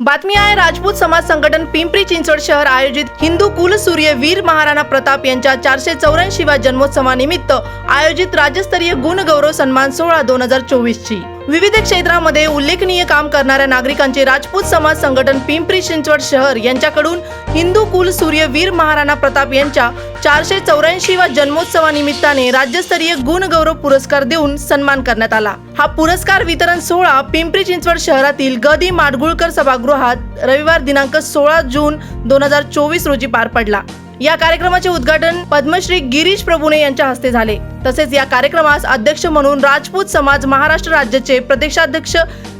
बातमी आहे राजपूत समाज संघटन पिंपरी चिंचवड शहर आयोजित हिंदू कुलसूर्य वीर महाराणा प्रताप यांच्या चारशे चौऱ्याऐंशी चौऱ्याऐंशीव्या जन्मोत्सवानिमित्त आयोजित राज्यस्तरीय गुणगौरव सन्मान सोहळा दोन हजार चोवीस ची विविध क्षेत्रामध्ये उल्लेखनीय काम करणाऱ्या नागरिकांचे राजपूत समाज संघटन पिंपरी चिंचवड शहर यांच्याकडून हिंदू कुल सूर्य वीर महाराणा प्रताप यांच्या चारशे चौऱ्याऐंशी वा जन्मोत्सवानिमित्ताने राज्यस्तरीय गुणगौरव पुरस्कार देऊन सन्मान करण्यात आला. हा पुरस्कार वितरण सोहळा पिंपरी चिंचवड शहरातील गदी माडगुळकर सभागृहात रविवार दिनांक सोळा जून दोन हजार चोवीस रोजी पार पडला. या कार्यक्रमाचे उद्घाटन पद्मश्री गिरीश प्रभुणे यांच्या हस्ते झाले. तसेच या कार्यक्रमास अध्यक्ष म्हणून राजपूत समाज महाराष्ट्र राज्याचे प्रदेशाध्यक्ष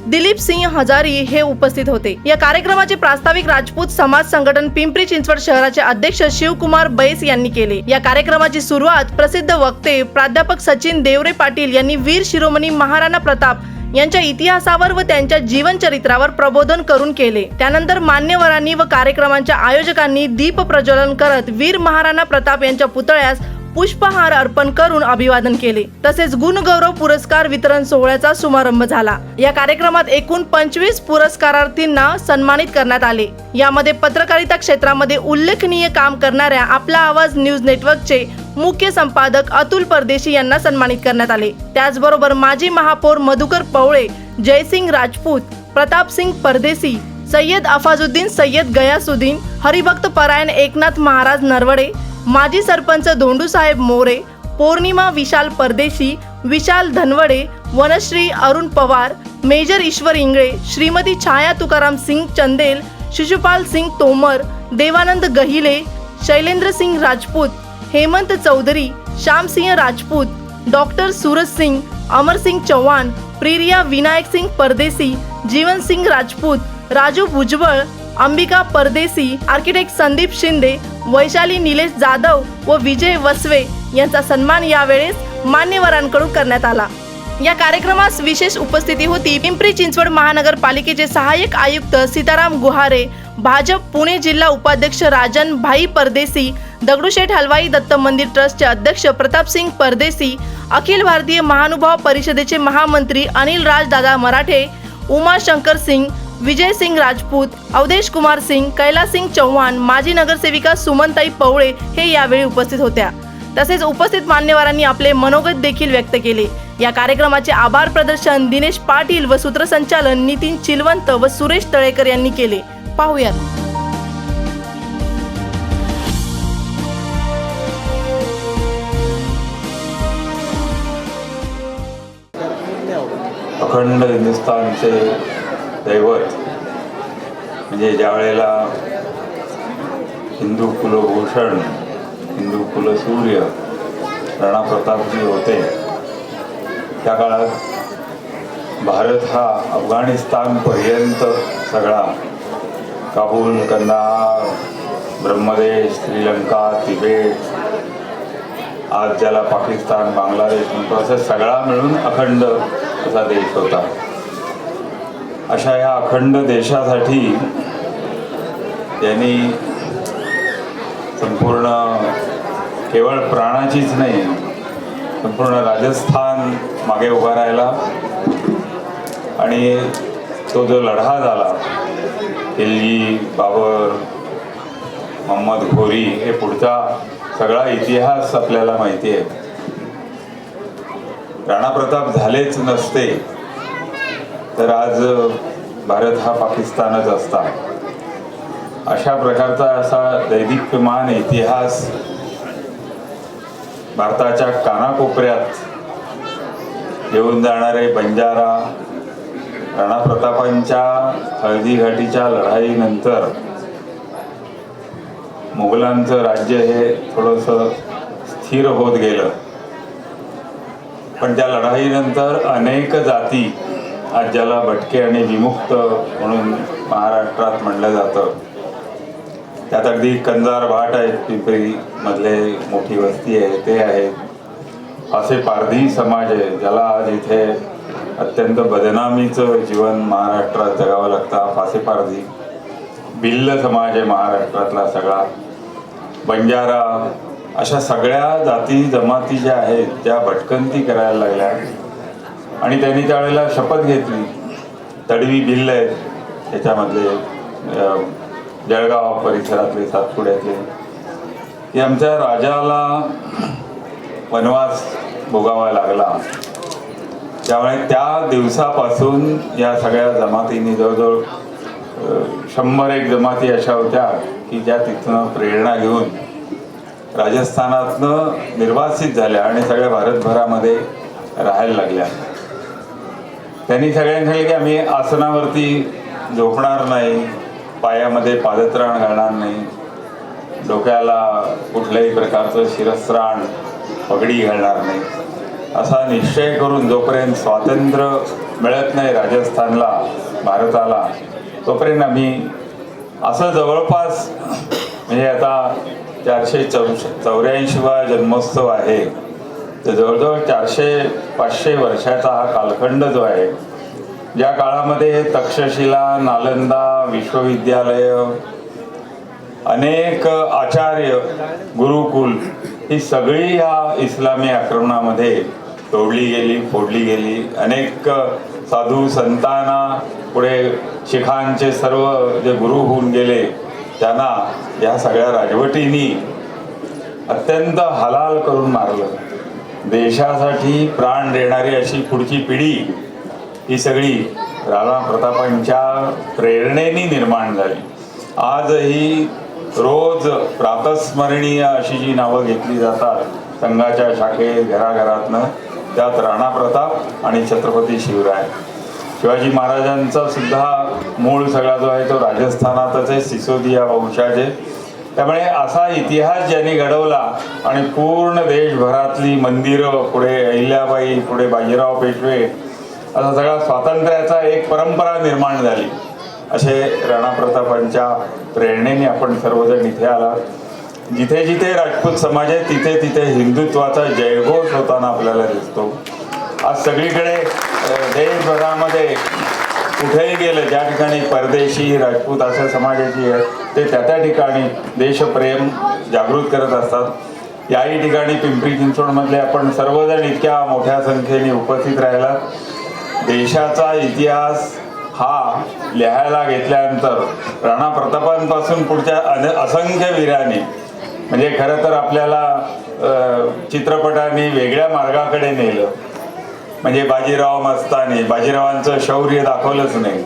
दिलीप सिंह हजारी हे उपस्थित होते. या कार्यक्रमाचे प्रास्ताविक राजपूत समाज संघटन पिंपरी चिंचवड शहराचे अध्यक्ष शिवकुमार बैस यांनी केले. या कार्यक्रमाची सुरुवात प्रसिद्ध वक्ते प्राध्यापक सचिन देवरे पाटील यांनी वीर शिरोमणी महाराणा प्रताप यांच्या इतिहासावर व त्यांच्या जीवनचरित्रावर प्रबोधन करून केले. त्यानंतर मान्यवरांनी व कार्यक्रमांच्या आयोजकांनी दीप प्रज्वलन करत वीर महाराणा प्रताप यांच्या पुतळ्यास पुष्पहार अर्पण करून अभिवादन केले. तसेच गुणगौरव पुरस्कार वितरण सोहळ्याचा शुभारंभ झाला. या कार्यक्रमात एकूण पंचवीस पुरस्कारार्थींना सन्मानित करण्यात आले. यामध्ये पत्रकारिता क्षेत्रामध्ये उल्लेखनीय काम करणाऱ्या आपला आवाज न्यूज नेटवर्कचे मुख्य संपादक अतुल परदेशी यांना सन्मानित करण्यात आले. त्याचबरोबर माजी महापौर मधुकर पवळे जयसिंग राजपूत प्रतापसिंग परदेशी सय्यद अफाजुद्दीन सय्यद गयासुद्दीन हरिभक्त परायण एकनाथ महाराज नरवडे माजी सरपंच धोंडूसाहेब मोरे पौर्णिमा विशाल परदेशी विशाल धनवडे वनश्री अरुण पवार मेजर ईश्वर इंगळे श्रीमती छाया तुकाराम सिंग चंदेल शिशुपाल सिंग तोमर देवानंद गहिले शैलेंद्र सिंग राजपूत हेमंत चौधरी श्यामसिंह राजपूत डॉक्टर सूरज सिंग अमरसिंग चौहान प्रिरिया विनायक सिंग परदेसी जीवनसिंग राजपूत राजू भुजबळ अंबिका परदेसी आर्किटेक्ट संदीप शिंदे वैशाली निलेश जाधव व विजय वसवे यांचा सन्मान यावेळेस मान्यवरांकडून करण्यात आला. या कार्यक्रमास विशेष उपस्थिती होती. पिंपरी चिंचवड महानगरपालिकेचे सहाय्यक आयुक्त सीताराम गुहारे भाजप पुणे जिल्हा उपाध्यक्ष राजन भाई परदेसी दगडूशेठ हलवाई दत्त मंदिर ट्रस्टचे अध्यक्ष प्रतापसिंग परदेसी अखिल भारतीय महानुभाव परिषदेचे महामंत्री अनिल राजदादा मराठे उमाशंकर सिंग विजय सिंग राजपूत अवधेश कुमार सिंग कैलासिंग चौहान माजी नगरसेविका सुमनताई पवळे हे यावेळी उपस्थित होत्या. तसेच उपस्थित मान्यवरांनी आपले मनोगत देखील व्यक्त केले. या कार्यक्रमाचे आभार प्रदर्शन दिनेश पाटील व सूत्रसंचालन नितीन चिलवंत व सुरेश तळेकर यांनी केले. पाहूयात. अखंड हिंदुस्थानचे दैवत. म्हणजे ज्या वेळेला हिंदू कुलभूषण हिंदू कुलसूर्य राणा प्रतापजी होते त्या काळात भारत हा अफगाणिस्तानपर्यंत सगळा काबूल कंदाहार ब्रह्मदेश श्रीलंका तिबेट आज ज्याला पाकिस्तान बांगलादेश म्हणतो असं सगळा मिळून अखंड असा देश होता. अशा या अखंड देशासाठी त्यांनी संपूर्ण केवळ प्राणाचीच नाही संपूर्ण राजस्थान मागे उभा राहिला. आणि तो जो लढा झाला खिलजी बाबर मोहम्मद घोरी हे पुढचा सगळा इतिहास आपल्याला माहिती आहे. राणा प्रताप झालेच नसते तर आज भारत हा पाकिस्तानच असता. अशा प्रकारचा असा दैदिप्यमान इतिहास भारताच्या कानाकोपऱ्यात येऊन जाणारे बंजारा राणा प्रतापांच्या हळदी घाटीच्या लढाईनंतर मुघलांचं राज्य हे थोडंसं स्थिर होत गेलं. पण त्या लढाईनंतर अनेक जाती आज ज्याला भटके आणि विमुक्त म्हणून महाराष्ट्रात म्हणलं जातं. त्यात अगदी कंजार भाट आहेत पिंपरी मधले मोठी वस्ती आहे ते आहेत. असे पारधी समाज आहे ज्याला आज इथे अत्यंत बदनामीचं जीवन महाराष्ट्रात जगावं लागतं. फासेपारधी. भिल्ल समाज आहे महाराष्ट्रातला सगळा. बंजारा अशा सगळ्या जाती जमाती ज्या आहेत त्या भटकंती करायला लागल्या. आणि त्यांनी त्यावेळेला शपथ घेतली. तडवी भिल्ल आहेत. त्याच्यामधले जळगाव परिसरातले सातपुड्यातले. की आमच्या राजाला वनवास भोगावा लागला. त्यामुळे त्या दिवसापासून या सगळ्या जमातींनी जवळजवळ शंभर एक जमाती अशा होत्या की ज्या तिथनं प्रेरणा घेऊन राजस्थानातनं निर्वासित झाल्या आणि सगळ्या भारतभरामध्ये राहायला लागल्या. त्यांनी सगळ्यांनी सांगितलं की आम्ही आसनावरती झोपणार नाही पायामध्ये पादत्राण घालणार नाही डोक्याला कुठल्याही प्रकारचं शिरस्त्राण पगडी घालणार नाही. असा निश्चय करून जोपर्यंत स्वातंत्र्य मिळत नाही राजस्थानला भारताला तोपर्यंत आम्ही असं जवळपास म्हणजे आता चारशे चौ चौऱ्याऐंशीवा जन्मोत्सव आहे. तर जवळजवळ चारशे पाचशे वर्षाचा हा कालखंड जो आहे ज्या काळामध्ये तक्षशिला नालंदा विश्वविद्यालय अनेक आचार्य गुरुकुल ही सगळी ह्या इस्लामी आक्रमणामध्ये तोडली गेली फोडली गेली. अनेक साधू संतांना पुढे शिखांचे सर्व जे गुरु होऊन गेले त्यांना या सगळ्या राजवटींनी अत्यंत हलाल करून मारलं. देशासाठी प्राण देणारी अशी पुढची पिढी ही सगळी राणा प्रतापांच्या प्रेरणेने निर्माण झाली. आजही रोज प्रातस्मरणीय अशी जी नावं घेतली जातात संघाच्या शाखेत घराघरातनं त्यात राणा प्रताप आणि छत्रपती शिवराय. शिवाजी महाराजांचा सुद्धा मूळ सगळा जो आहे तो राजस्थानातच आहे सिसोदिया वंशाचे त्यामुळे असा इतिहास ज्यांनी घडवला आणि पूर्ण देशभरातली मंदिरं पुढे अहिल्याबाई पुढे बाजीराव पेशवे असा सगळा स्वातंत्र्याचा एक परंपरा निर्माण झाली. असे राणा प्रतापांच्या प्रेरणेने आपण सर्वजण इथे आलात. जिथे जिथे राजपूत समाज आहे तिथे तिथे हिंदुत्वाचा जयघोष होताना आपल्याला दिसतो. आज सगळीकडे देशभरामध्ये कुठेही गेलं ज्या ठिकाणी परदेशी राजपूत अशा समाजाची आहेत ते त्या त्या ठिकाणी देशप्रेम जागृत करत असतात. याही ठिकाणी पिंपरी चिंचवडमधले आपण सर्वजण इतक्या मोठ्या संख्येने उपस्थित राहिला देशाचा इतिहास हा लिहायला घेतल्यानंतर राणा प्रतापांपासून पुढच्या अन असंख्य वीरांनी म्हणजे खरं तर आपल्याला चित्रपटाने वेगळ्या मार्गाकडे नेलं. म्हणजे बाजीराव मस्तानी बाजीरावांचं शौर्य दाखवलंच नाही.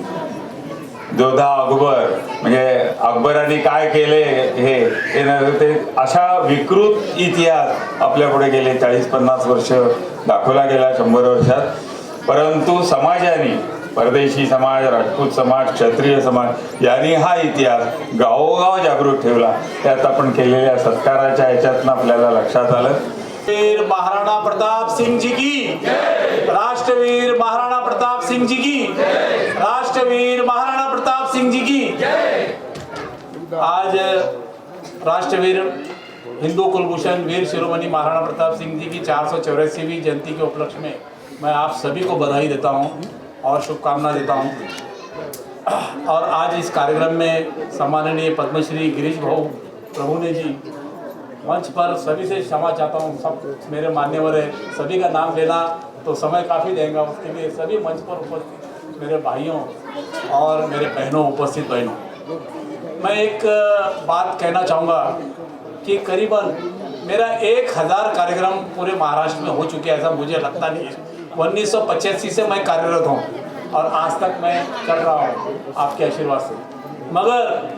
जोधा अकबर म्हणजे अकबराने काय केले हे ते अशा विकृत इतिहास आपल्या पुढे गेले चाळीस पन्नास वर्ष दाखवला गेला शंभर वर्षात. परंतु समाजाने परदेशी समाज राजपूत समाज क्षत्रिय समाज यांनी हा इतिहास गावोगाव जागृत ठेवला. त्यात आपण केलेल्या सत्काराच्या ह्याच्यातनं आपल्याला लक्षात आलं. वीर महाराणा प्रताप सिंह जी की राष्ट्रवीर महाराणा प्रताप सिंह जी की राष्ट्रवीर महाराणा प्रताप सिंह जी की आज राष्ट्रवीर हिंदू कुलभूषण वीर शिरोमणि महाराणा प्रताप सिंह जी की चार सौ चौरासीवीं जयंती के उपलक्ष्य में मैं आप सभी को बधाई देता हूँ। और शुभकामना देता हूँ। और आज इस कार्यक्रम में सम्माननीय पद्मश्री गिरीश भाऊ प्रभु ने जी मंच पर सभी से क्षमा चाहता हूँ। सब मेरे मान्यवर है सभी का नाम लेना तो समय काफ़ी देगा। उसके लिए सभी मंच पर उपस्थित मेरे भाइयों और मेरे बहनों, उपस्थित बहनों। मैं एक बात कहना चाहूँगा कि करीबन मेरा एक हज़ार कार्यक्रम पूरे महाराष्ट्र में हो चुके ऐसा मुझे लगता नहीं है। उन्नीस सौ पचासी से मैं कार्यरत हूँ और आज तक मैं कर रहा हूँ आपके आशीर्वाद से मगर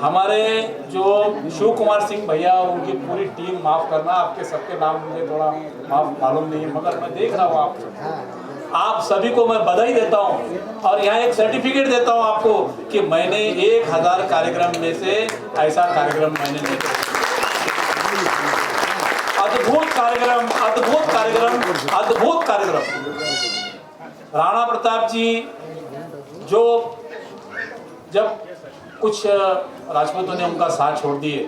हमारे जो शिव कुमार सिंह भैया और उनकी पूरी टीम माफ़ करना, आपके सबके नाम मुझे थोड़ा माफ़ मालूम नहीं है, मगर मैं देख रहा हूँ आप आप सभी को मैं बधाई देता हूँ और यहाँ एक सर्टिफिकेट देता हूँ आपको कि मैंने एक हज़ार कार्यक्रम में से ऐसा कार्यक्रम मैंने नहीं। अद्भुत कार्यक्रम अद्भुत कार्यक्रम अद्भुत कार्यक्रम। राणा प्रताप जी जो जब कुछ राजपूतों ने उनका साथ छोड़ दिए,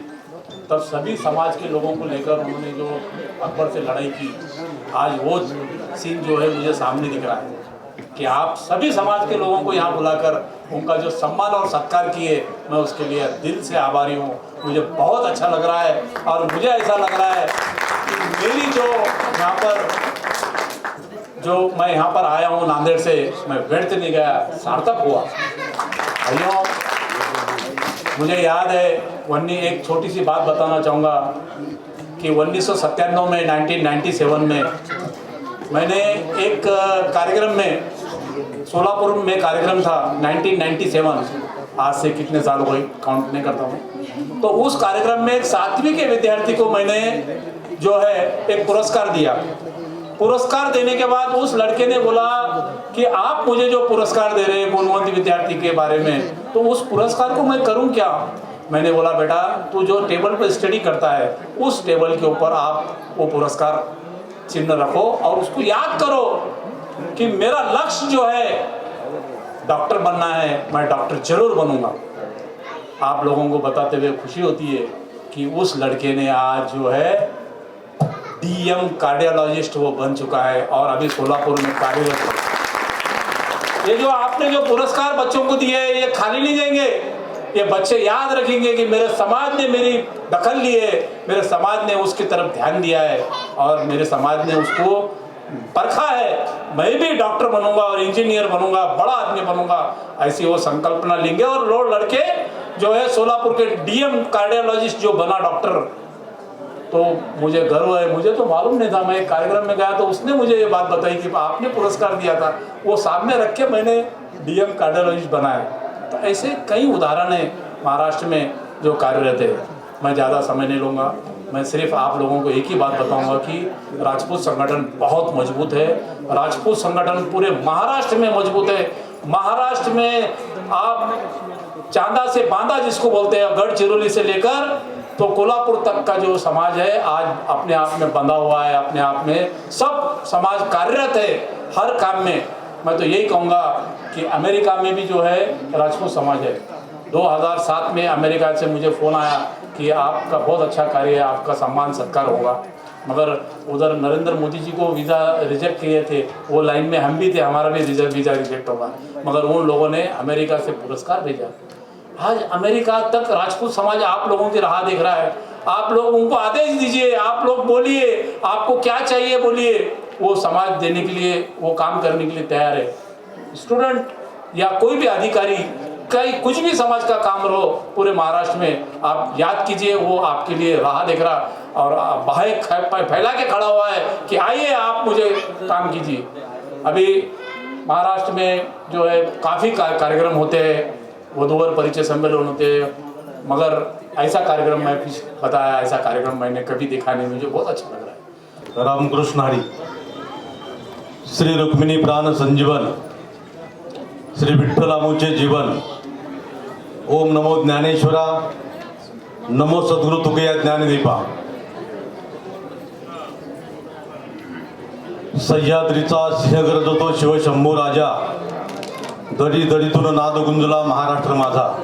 तब सभी समाज के लोगों को लेकर उन्होंने जो अकबर से लड़ाई की, आज वो सीन जो है मुझे सामने दिख रहा है कि आप सभी समाज के लोगों को यहाँ बुलाकर उनका जो सम्मान और सत्कार किए, मैं उसके लिए दिल से आभारी हूँ। मुझे बहुत अच्छा लग रहा है और मुझे ऐसा लग रहा है मेरी जो यहाँ पर, जो मैं यहाँ पर आया हूँ नांदेड़ से, मैं व्यर्थ नहीं गया, सार्थक हुआ। भाइयों, मुझे याद है, वन्नी, एक छोटी सी बात बताना चाहूँगा कि उन्नीस सौ सत्तानवे में 1997 में मैंने एक कार्यक्रम में, सोलापुर में कार्यक्रम था 1997 आज से कितने साल हो गए काउंट नहीं करता हूँ। तो उस कार्यक्रम में सातवीं के विद्यार्थी को मैंने जो है, एक पुरस्कार दिया। पुरस्कार देने के बाद उस लड़के ने बोला कि आप मुझे जो पुरस्कार दे रहे हैं गुणवंत विद्यार्थी के बारे में तो उस पुरस्कार को मैं करूँ क्या? मैंने बोला, बेटा, तू जो टेबल पर स्टडी करता है, उस टेबल के ऊपर आप वो पुरस्कार चिन्ह रखो और उसको याद करो कि मेरा लक्ष्य जो है, डॉक्टर बनना है, मैं डॉक्टर ज़रूर बनूँगा। आप लोगों को बताते हुए खुशी होती है कि उस लड़के ने आज जो है डीएम कार्डियोलॉजिस्ट वो बन चुका है और अभी सोलापुर में कार्यरत ये जो आपने जो पुरस्कार बच्चों को दिए, ये खाली नहीं देंगे। ये बच्चे याद रखेंगे कि मेरे समाज ने मेरी दखल ली है, मेरे समाज ने उसकी तरफ़ ध्यान दिया है और मेरे समाज ने उसको परखा है। मैं भी डॉक्टर बनूँगा और इंजीनियर बनूँगा, बड़ा आदमी बनूँगा, ऐसी वो संकल्पना लेंगे और लड़के जो है सोलापुर के डीएम कार्डियोलॉजिस्ट जो बना डॉक्टर तो मुझे गर्व है, मुझे तो मालूम नहीं था, मैं एक कार्यक्रम में गया तो उसने मुझे ये बात बताई कि आपने पुरस्कार दिया था। वो सामने रख के मैंने डीएम कार्डियोलॉजिस्ट बनाया। तो ऐसे कई उदाहरण हैं महाराष्ट्र में जो कार्यरत है। मैं ज़्यादा समय नहीं लूँगा। मैं सिर्फ़ आप लोगों को एक ही बात बताऊँगा कि राजपूत संगठन बहुत मज़बूत है। राजपूत संगठन पूरे महाराष्ट्र में मज़बूत है। महाराष्ट्र में आप चांदा से बांदा जिसको बोलते हैं, गढ़चिरौली से लेकर तो कोल्हापुर तक का जो समाज है, आज अपने आप में बंधा हुआ है, अपने आप में सब समाज कार्यरत है, हर काम में। मैं तो यही कहूँगा कि अमेरिका में भी जो है, राजपूत समाज है। 2007 में अमेरिका से मुझे फ़ोन आया कि आपका बहुत अच्छा कार्य है, आपका सम्मान, सत्कार होगा। मगर उधर नरेंद्र मोदी जी को वीज़ा रिजेक्ट किए थे, वो लाइन में हम भी थे, हमारा भी वीज़ा रिजेक्ट होगा। मगर उन लोगों ने अमेरिका से पुरस्कार भेजा। आज अमेरिका तक राजपूत समाज आप लोगों की राह देख रहा है। आप लोग उनको आदेश दीजिए, आप लोग बोलिए, आपको क्या चाहिए बोलिए। वो समाज देने के लिए, वो काम करने के लिए तैयार है। स्टूडेंट या कोई भी अधिकारी, कई, कुछ भी समाज का काम रहो, पूरे महाराष्ट्र में, आप याद कीजिए, वो आपके लिए राह देख रहा। और बाहें ख- फैला के खड़ा हुआ है कि आइए, आप मुझे काम कीजिए। अभी महाराष्ट्र में जो है, काफ़ी कार्यक्रम होते हैं। वधूवर परिचय सम्मेलन होते. मगर ऐसा कार्यक्रम मैं कुछ बताया ऐसा कार्यक्रम मैंने कभी देखा नहीं मुझे बहुत अच्छा लग रहा है। रामकृष्ण हरी श्री रुक्मिणी प्राण संजीवन श्री विठ्ठलामूचे जीवन ओम नमो ज्ञानेश्वरा नमो सद्गुरु तुकया ज्ञानदीपा। सह्याद्रीचा सिंह गरजतो शिवशंभू राजा दरी दरीतून नाद गुंजला महाराष्ट्र माझा.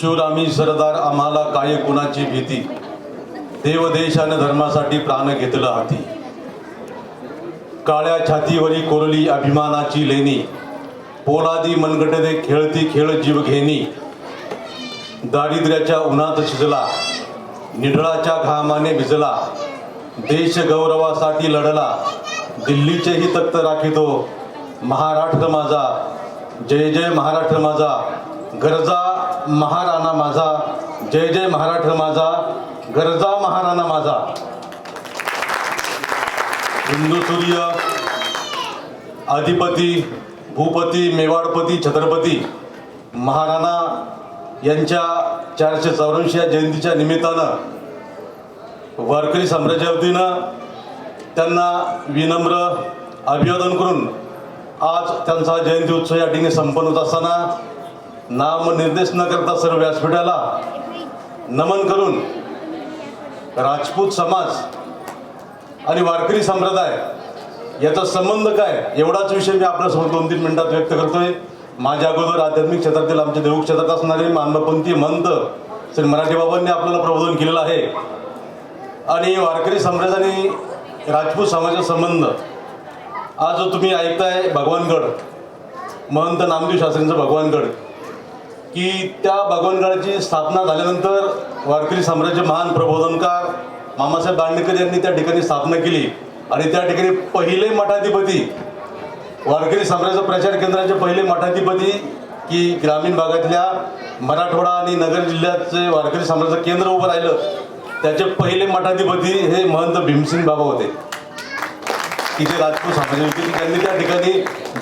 शिवरामी सरदार आम्हाला काय कुणाची भीती? देवदेशाने धर्मासाठी प्राण घेतलं हाती. काळ्या छातीवरी कोरली अभिमानाची लेणी. पोलादी मनगटने खेळती खेळ जीव घेणी. दारिद्र्याच्या उन्हात शिजला. निढळाच्या घामाने भिजला. देश गौरवासाठी लढला. दिल्लीचेही तख्त राखितो. महाराष्ट्र माझा जय जय महाराष्ट्र माझा गरजा महाराणा माझा जय जय महाराष्ट्र माझा गरजा महाराणा माझा. हिंदू सूर्य अधिपती भूपती मेवाडपती छत्रपती महाराणा यांच्या चारशे चौऱ्याऐंशी या जयंतीच्या निमित्तानं वारकरी साम्राज्यावतीनं त्यांना विनम्र अभिवादन करून आज त्यांचा जयंती उत्सव या ठिकाणी संपन्न होत असताना नामनिर्देश न करता सर्व व्यासपीठाला नमन करून राजपूत समाज आणि वारकरी संप्रदाय याचा संबंध काय एवढाच विषय मी आपल्यासमोर दोन तीन मिनिटात व्यक्त करतोय. माझ्या अगोदर आध्यात्मिक क्षेत्रातील आमच्या देऊ क्षेत्रात असणारे मानवपंथी मंत श्री मराठी बाबांनी आपल्याला प्रबोधन केलेलं आहे. आणि वारकरी समाजाने राजपूत समाजाचा संबंध आज जो तुम्ही ऐकताय भगवानगड महंत नामदेव शास्त्रींचं भगवानगड की त्या भगवानगडाची स्थापना झाल्यानंतर वारकरी साम्राज्य महान प्रबोधनकार मामासाहेब दांडेकर यांनी त्या ठिकाणी स्थापना केली. आणि त्या ठिकाणी पहिले मठाधिपती वारकरी साम्राज्य प्रचार केंद्राचे पहिले मठाधिपती की ग्रामीण भागातल्या मराठवाडा आणि नगर जिल्ह्याचे वारकरी साम्राज्य केंद्र उभं राहिलं. त्याचे पहिले मठाधिपती हे महंत भीमसिंग बाबा होते. तिथे राजपूत समाज होती की त्यांनी त्या ठिकाणी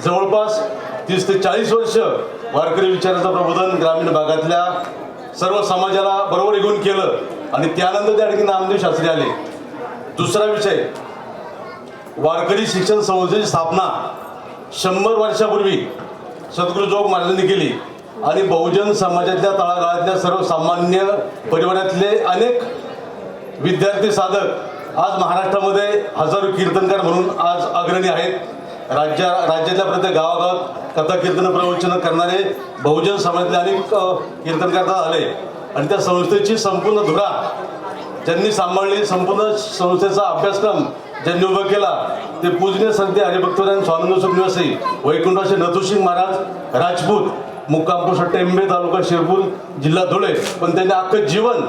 जवळपास तीस ते चाळीस वर्ष वारकरी विचाराचं प्रबोधन ग्रामीण भागातल्या सर्व समाजाला बरोबर घेऊन केलं आणि त्यानंतर त्या ठिकाणी नामदेव शास्त्री आले. दुसरा विषय वारकरी शिक्षण संस्थेची स्थापना शंभर वर्षापूर्वी सद्गुरू जोग महाराजांनी केली आणि बहुजन समाजातल्या तळागाळातल्या सर्वसामान्य परिवारातले अनेक विद्यार्थी साधक आज महाराष्ट्रामध्ये हजारो कीर्तनकार म्हणून आज अग्रणी आहेत. राज्या राज्यातल्या प्रत्येक गावागावात कथा कीर्तन प्रवचन करणारे बहुजन समाजातले अनेक अ, कीर्तनकार आणि त्या संस्थेची संपूर्ण धुरा ज्यांनी सांभाळली संपूर्ण संस्थेचा अभ्यासक्रम ज्यांनी उभा केला ते पूजनीय संत हरिभक्तरान स्वानंद सुनिवासी वैकुंठाचे नथुसिंग महाराज राजपूत मुक्कामपूर पोस्ट टेंबे तालुका शिरपूर जिल्हा धुळे पण त्यांनी अख्खं जीवन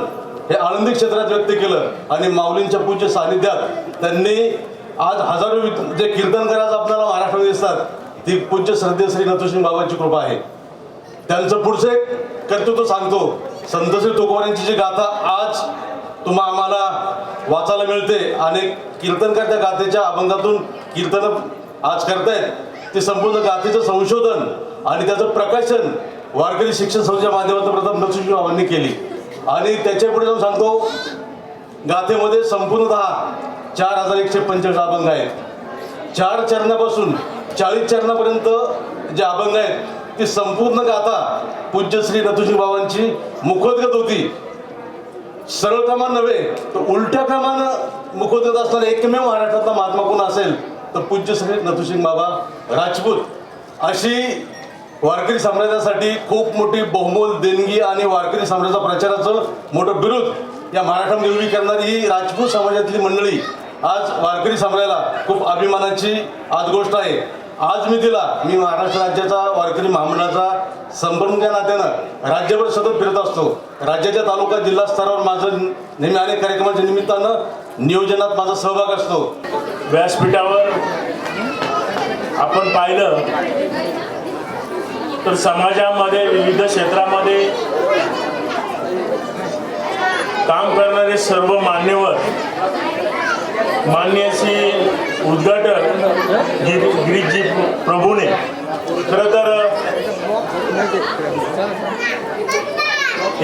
हे आनंदी क्षेत्रात व्यक्त केलं आणि माऊलींच्या पूज्य सानिध्यात त्यांनी आज हजारो जे कीर्तनकार आज आपल्याला महाराष्ट्रामध्ये दिसतात ती पूज्य श्रद्धे श्री नथुसिंग बाबांची कृपा आहे. त्यांचं पुढचं एक कर्तृत्व सांगतो. संतश्री तुकोबारांची जी गाथा आज तुम्हा आम्हाला वाचायला मिळते आणि कीर्तनकार त्या गाथेच्या अभंगातून कीर्तन आज करतायत ते संपूर्ण गाथेचं संशोधन आणि त्याचं प्रकाशन वारकरी शिक्षण संस्थेच्या माध्यमातून प्रथम नरसिंह बाबांनी केली. आणि त्याच्या पुढे जाऊन सांगतो गाथेमध्ये संपूर्णतः चार हजार एकशे पंचेचाळीस अभंग आहेत. चार चरणापासून चाळीस चरणापर्यंत जे अभंग आहेत ती संपूर्ण गाथा पूज्य श्री बाबांची मुखोद्गत होती. सरळ क्रमान नव्हे तर उलट्या क्रमानं मुखोद्गत असणारा एकमेव महाराष्ट्रातला महात्मा कोण असेल तर पूज्य श्री नथुसिंग बाबा राजपूत. अशी वारकरी समाजासाठी खूप मोठी बहुमोल देणगी आणि वारकरी समाजाचा प्रचाराचं मोठं विरोध या महाराष्ट्रामध्ये उभी करणारी ही राजपूत समाजातली मंडळी आज वारकरी समाजाला खूप अभिमानाची आज गोष्ट आहे. आज मी तिला मी महाराष्ट्र राज्याचा वारकरी महामंडळाचा संपर्क नात्यानं राज्यभर सतत फिरत असतो राज्याच्या तालुका जिल्हा स्तरावर माझं नेहमी अनेक कार्यक्रमाच्या निमित्तानं नियोजनात माझा सहभाग असतो. व्यासपीठावर आपण पाहिलं तर समाजामध्ये विविध क्षेत्रामध्ये काम करणारे सर्व मान्यवर मान्य श्री उद्घाटक गिरी गिरीजी प्रभूने. खरं तर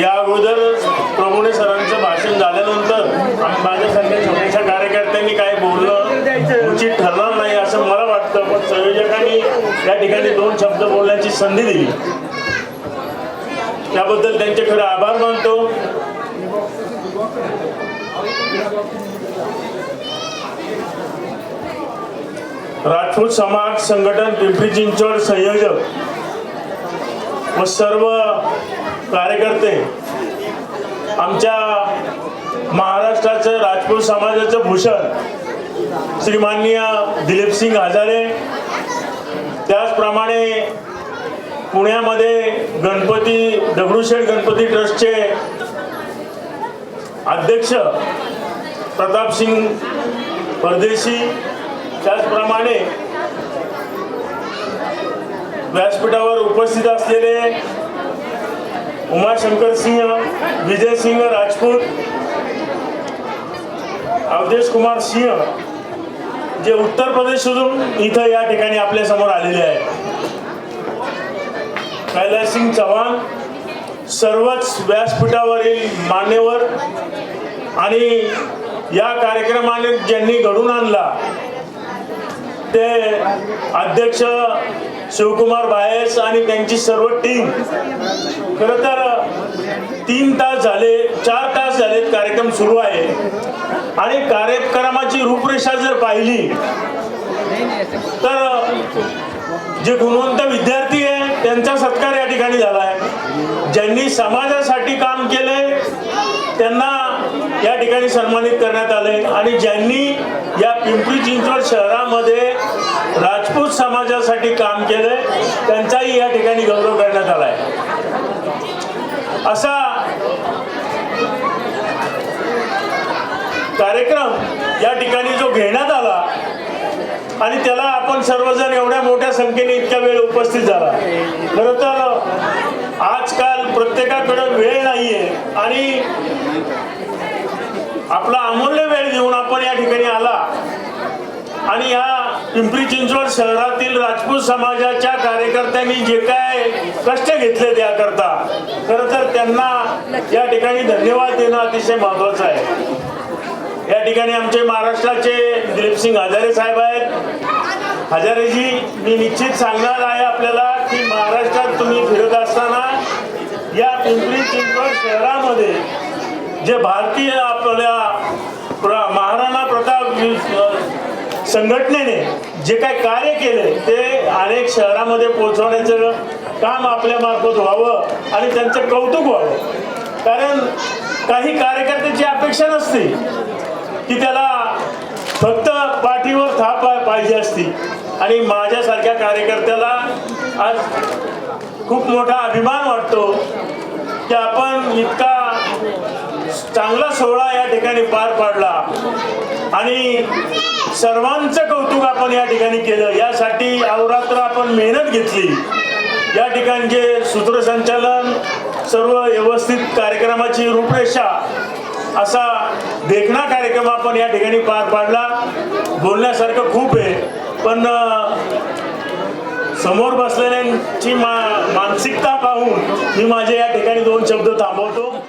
या अगोदर प्रभूने सरांचं भाषण झाल्यानंतर माझ्यासारख्या छोट्याशा कार्यकर्त्यांनी काही बोलणं उचित ठरणार पण संयोजकांनी या ठिकाणी दोन शब्द बोलण्याची संधी दिली. त्याबद्दल त्यांचे खरं आभार मानतो. राजपूत समाज संघटन पिंपरी चिंचवड संयोजक व सर्व कार्यकर्ते आमच्या महाराष्ट्राचं राजपूत समाजाचं भूषण श्रीमाननीय दिलीपसिंग हजारे त्याचप्रमाणे पुण्यामध्ये गणपती दगडूशेठ गणपती ट्रस्टचे अध्यक्ष प्रतापसिंग परदेशी. त्याचप्रमाणे व्यासपीठावर उपस्थित असलेले उमाशंकर सिंह विजय सिंह राजपूत अवधेश कुमार सिंह जे उत्तर प्रदेशमधून इथं या ठिकाणी आपल्यासमोर आलेले आहेत. कैलास सिंग चव्हाण सर्वच व्यासपीठावरील मान्यवर आणि या कार्यक्रमाने ज्यांनी घडून आणला ते अध्यक्ष शिवकुमार बायस आणि त्यांची सर्व टीम खरं तर तीन तास झाले चार तास झालेत कार्यक्रम सुरू आहे. आणि कार्यक्रमाची रूपरेषा जर पाहिली तर जे गुणवंत विद्यार्थी आहे त्यांचा सत्कार या ठिकाणी झाला आहे. ज्यांनी समाजासाठी काम केले त्यांना या ठिकाणी सन्मानित करण्यात आले आणि ज्यांनी या पिंपरी चिंचवड शहरामध्ये राजपूत समाजासाठी काम केलंय त्यांचाही या ठिकाणी गौरव करण्यात आलाय. असा कार्यक्रम या ठिकाणी जो घेण्यात आला आणि त्याला आपण सर्वजण एवढ्या मोठ्या संख्येने इतक्या वेळ उपस्थित झाला. खरं तर आजकाल प्रत्येकाकडं वेळ नाहीये आणि आपला अमूल्य वेळ घेऊन आपण या ठिकाणी आला. आणि या पिंपरी चिंचवड शहरातील राजपूत समाजाच्या कार्यकर्त्यांनी जे काय कष्ट घेतले त्याकरता खरं तर त्यांना या ठिकाणी धन्यवाद देणं अतिशय महत्वाचं आहे. या ठिकाणी आमचे महाराष्ट्राचे दिलीपसिंग हजारे साहेब आहेत. हजारेजी मी निश्चित सांगणार आहे आपल्याला की महाराष्ट्रात तुम्ही फिरत असताना या पिंपरी चिंचवड शहरामध्ये जे भारतीय आपल्या प्र- महाराणा प्रताप संघटनेने जे काय कार्य केले ते अनेक शहरामध्ये पोहोचवण्याचं काम आपल्या मार्फत व्हावं आणि त्यांचं कौतुक व्हावं. कारण काही कार्यकर्त्याची अपेक्षा नसते. की त्याला फक्त पाठीवर थाप पाहिजे असती. आणि माझ्यासारख्या कार्यकर्त्याला आज खूप मोठा अभिमान वाटतो की आपण इतका चांगला सोहळा या ठिकाणी पार पाडला. आणि सर्वांचं कौतुक आपण या ठिकाणी केलं. यासाठी अवरात्र आपण मेहनत घेतली. या ठिकाणचे सूत्रसंचालन सर्व व्यवस्थित कार्यक्रमाची रूपरेषा असा देखणा कार्यक्रम आपण या ठिकाणी पार पाडला. बोलण्यासारखं खूप आहे. पण समोर बसलेल्यांची मा मानसिकता पाहून मी माझे या ठिकाणी दोन शब्द थांबवतो.